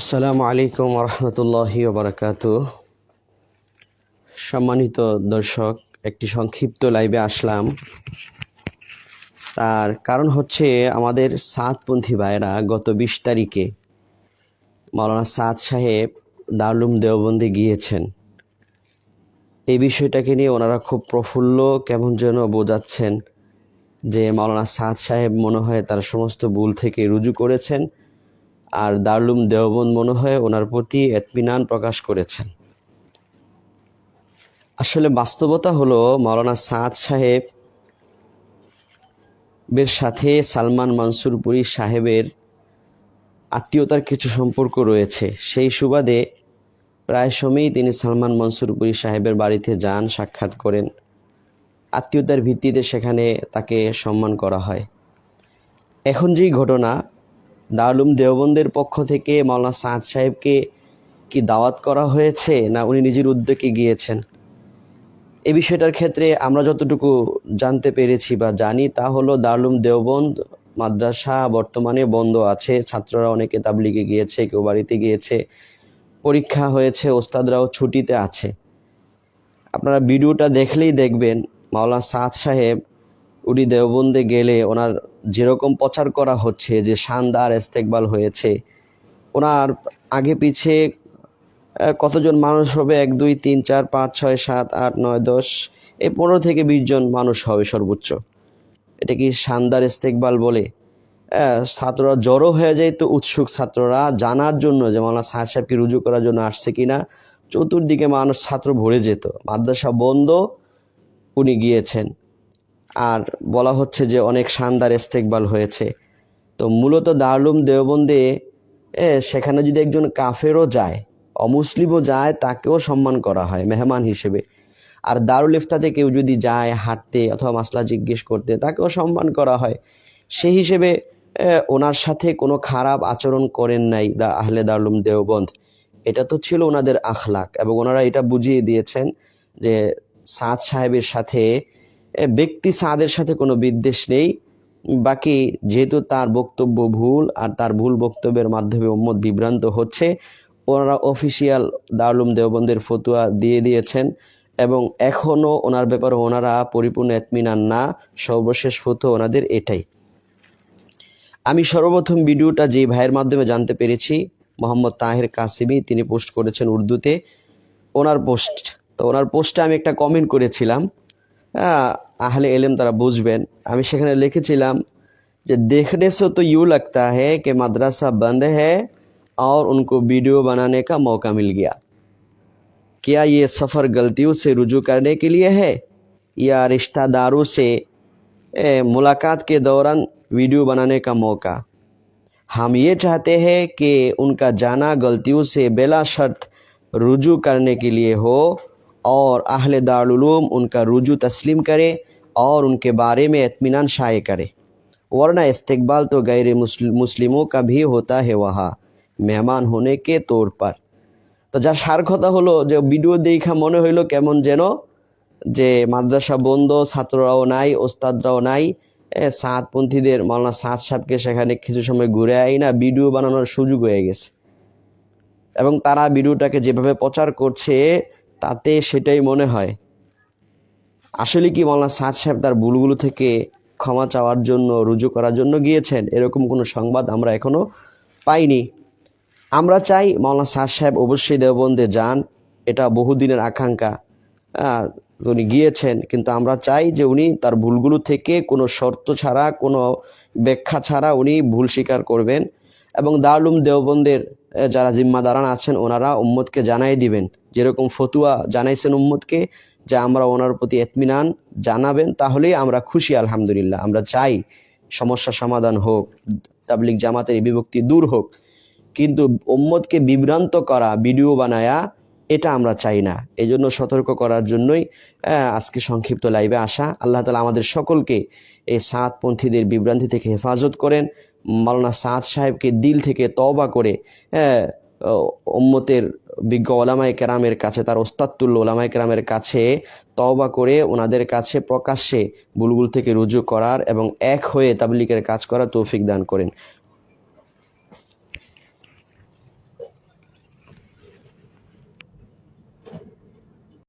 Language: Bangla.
আসসালামু আলাইকুম রহমতুল্লাহি বারাকাত সম্মানিত দর্শক, একটি সংক্ষিপ্ত লাইভে আসলাম। তার কারণ হচ্ছে আমাদের সাতপন্থী ভাইরা গত বিশ তারিখে মাওলানা সাদ সাহেব দারুম দেওবন্দে গিয়েছেন। এই বিষয়টাকে নিয়ে ওনারা খুব প্রফুল্ল কেমন যেন বোঝাচ্ছেন যে মাওলানা সাদ সাহেব মনে হয় তার সমস্ত ভুল থেকে রুজু করেছেন। আর দারুম দেওবন্দ মনে হয় ওনার প্রতি এতমিনান প্রকাশ করেছেন। আসলে বাস্তবতা হলো মাওলানা সাদ সাহেব বের সাথে সালমান মনসুরপুরি সাহেবের আত্মীয়তার কিছু সম্পর্ক রয়েছে। সেই সুবাদে প্রায় সময়ই তিনি সালমান মনসুরপুরি সাহেবের বাড়িতে যান, সাক্ষাৎ করেন। আত্মীয়তার ভিত্তিতে সেখানে তাকে সম্মান করা হয়। এখন যেই ঘটনা দারুম দেওবন্দের পক্ষ থেকে মাওলানা সাদ সাহেবকে কি দাওয়াত করা হয়েছে, না উনি নিজের উদ্যোগে গিয়েছেন? এ বিষয়টার ক্ষেত্রে আমরা যতটুকু জানতে পেরেছি বা জানি তা হলো দারুম দেওবন্দ মাদ্রাসা বর্তমানে বন্ধ আছে, ছাত্ররা অনেকে তাবলিগে গিয়েছে, কেউ বাড়িতে গিয়েছে, পরীক্ষা হয়েছে, ওস্তাদরাও ছুটিতে আছে। আপনারা ভিডিওটা দেখলেই দেখবেন মাওলানা সাদ সাহেব উনি দেওবন্দে গেলে ওনার যেরকম প্রচার করা হচ্ছে, যে শানদার ইস্তেকবাল হয়েছে, ওনার আগে পিছে কতজন মানুষ হবে? এক, দুই, তিন, চার, পাঁচ, ছয়, সাত, আট, নয়, দশ, এই পনেরো থেকে বিশ জন মানুষ হবে সর্বোচ্চ। এটা কি শানদার ইস্তেকবাল বলে? ছাত্ররা জড়ো হয়ে যায় তো উৎসুক ছাত্ররা জানার জন্য যে মাওলানা সাহেব সাহেবকে রুজু করার জন্য আসছে কিনা। চতুর্দিকে মানুষ ছাত্র ভরে যেত। মাদ্রাসা বন্ধ, উনি গিয়েছেন। আর বলা হচ্ছে যে অনেক শানদার ইস্তেকবাল হয়েছে। তো মূলত দারুম দেওবন্দে সেখানে যদি একজন কাফেরও যায়, অমুসলিমও যায়, তাকেও সম্মান করা হয়, মেহমান হিসেবে। আর দারুল ইফতাতে কেউ যদি যায় হাঁটতে অথবা মাসলা জিজ্ঞেস করতে, তাকেও সম্মান করা হয়। সেই হিসেবে ওনার সাথে কোনো খারাপ আচরণ করেন নাই দা, আহলে দারুম দেওবন্দ। এটা তো ছিল ওনাদের আখলাক এবং ওনারা এটা বুঝিয়ে দিয়েছেন যে সাদ সাহেবের সাথে ব্যক্তি সাদের সাথে কোনো বিদ্বেষ নেই। বাকি যেহেতু তার বক্তব্য ভুল আর তার ভুল বক্তব্যের মাধ্যমে উম্মত বিভ্রান্ত হচ্ছে, ওনারা অফিসিয়াল দারুলুম দেওবন্দের ফতুয়া দিয়ে দিয়েছেন এবং এখনও ওনার ব্যাপারে ওনারা পরিপূর্ণ এতমিনান না। সর্বশেষ ফতুয়া ওনাদের এটাই। আমি সর্বপ্রথম ভিডিওটা যে ভাইয়ের মাধ্যমে জানতে পেরেছি, মোহাম্মদ তাহের কাসিমি, তিনি পোস্ট করেছেন উর্দুতে। ওনার পোস্ট, তো ওনার পোস্টে আমি একটা কমেন্ট করেছিলাম। আহলে এলেম তারা বুঝবেন আমি সেখানে লিখেছিলাম যে देखने से तो यूँ लगता है कि मदरसा बंद है और उनको वीडियो बनाने का मौका मिल गया क्या ये सफ़र गलतियों से रुजू करने के लिए है या रिश्तेदारों से ए, मुलाकात के दौरान वीडियो बनाने का मौका हम ये चाहते हैं कि उनका जाना गलतियों से बेला शर्त रुजू करने के लिए हो और अहले दारुलूम उनका रुजू तस्लीम करे और उनके बारे में इत्मीनान शाये करे वरना इस्तकबाल तो गैर मुस्लिम- मुस्लिमों का भी होता है वहाँ मेहमान होने के तौर पर তো যার সার কথা হলো যে ভিডিও দেখা মনে হইলো কেমন যেন যে মাদ্রাসা বন্ধ ছাত্ররাও নাই ওস্তাদরাও নাই এ, সাতপন্থীদের মাওলানা সাত সাহেবকে সেখানে কিছু সময় ঘুরে আই না ভিডিও বানানোর সুযোগ হয়ে গেছে এবং তারা ভিডিওটাকে যেভাবে প্রচার করছে তাতে সেটাই মনে হয়। আসলে কি মাওলানা সাদ সাহেব তার ভুলগুলো থেকে ক্ষমা চাওয়ার জন্য, রুজু করার জন্য গিয়েছেন? এরকম কোনো সংবাদ আমরা এখনও পাইনি। আমরা চাই মাওলানা সাদ সাহেব অবশ্যই দেওবন্দে যান, এটা বহুদিনের আকাঙ্ক্ষা। উনি গিয়েছেন, কিন্তু আমরা চাই যে উনি তার ভুলগুলো থেকে কোনো শর্ত ছাড়া, কোনো ব্যাখ্যা ছাড়া উনি ভুল স্বীকার করবেন এবং দারুম দেওবন্দের যারা জিম্মাদারান আছেন, ওনারা উম্মতকে জানাই দিবেন। যেরকম ফতুয়া জানাইছেন উম্মদকে যে আমরা ওনার প্রতি এতমিনান জানাবেন, তাহলেই আমরা খুশি, আলহামদুলিল্লাহ। আমরা চাই সমস্যা সমাধান হোক তাবলিক জামাতের বিভক্তি দূর হোক। কিন্তু উম্মতকে বিভ্রান্ত করা, ভিডিও বানায়া, এটা আমরা চাই না। এই জন্য সতর্ক করার জন্যই আজকে সংক্ষিপ্ত লাইভে আসা। আল্লাহ তালা আমাদের সকলকে এই সাতপন্থীদের বিভ্রান্তি থেকে হেফাজত করেন। মাওলানা সাদ সাহেবকে দিল থেকে তওবা করে উম্মতের বিজ্ঞ ওলামায় কেরামের কাছে, তার ওস্তাদুল্ল ওলামাই কেরামের কাছে তওবা করে ওনাদের কাছে প্রকাশ্যে বুলবুল থেকে রুজু করার এবং এক হয়ে তাবলিকের কাজ করার তৌফিক দান করেন।